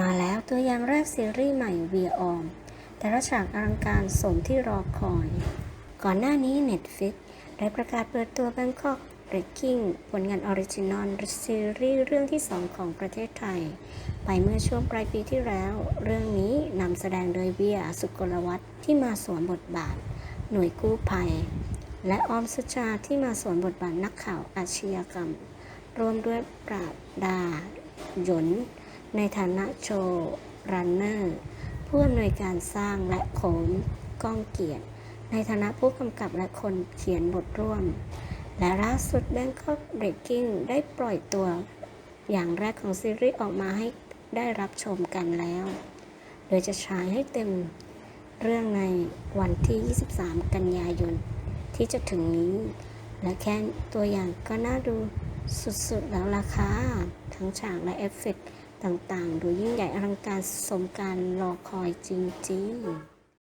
มาแล้วตัวอย่างแรกซีรีส์ใหม่ v ีออมแต่ละฉากอลังการสมที่รอคอย ก่อนหน้านี้ Netflix ได้ประกาศเปิดตัว Bangkok Breaking ผลงานออริจินอลซีรีส์เรื่องที่ 2 ของประเทศไทย ไปเมื่อช่วงปลายปีที่แล้ว เรื่องนี้นำแสดงโดยเบียร์สุกลวัฒน์ที่มาสวมบทบาท หน่วยกู้ภัย และออมสุชาที่มาสวมบทบาทนักข่าวอาชญากรรม รวมด้วยปราบดาหยน ในฐานะโชว์รันเนอร์ผู้อำนวยการสร้างและโขนก้องเกียรติ ในฐานะผู้กำกับและคนเขียนบทร่วม และล่าสุด Bangkok Breaking ได้ปล่อยตัวอย่างแรกของซีรีส์ออกมาให้ได้รับชมกันแล้ว โดยจะฉายให้เต็มเรื่องในวันที่ 23 กันยายน ที่จะถึงนี้ และแค่ตัวอย่างก็น่าดูสุดๆแล้วล่ะค่ะทั้งฉากและเอฟเฟกต์ ต่างๆ ดูยิ่งใหญ่อลังการสมการรอคอยจริง ๆ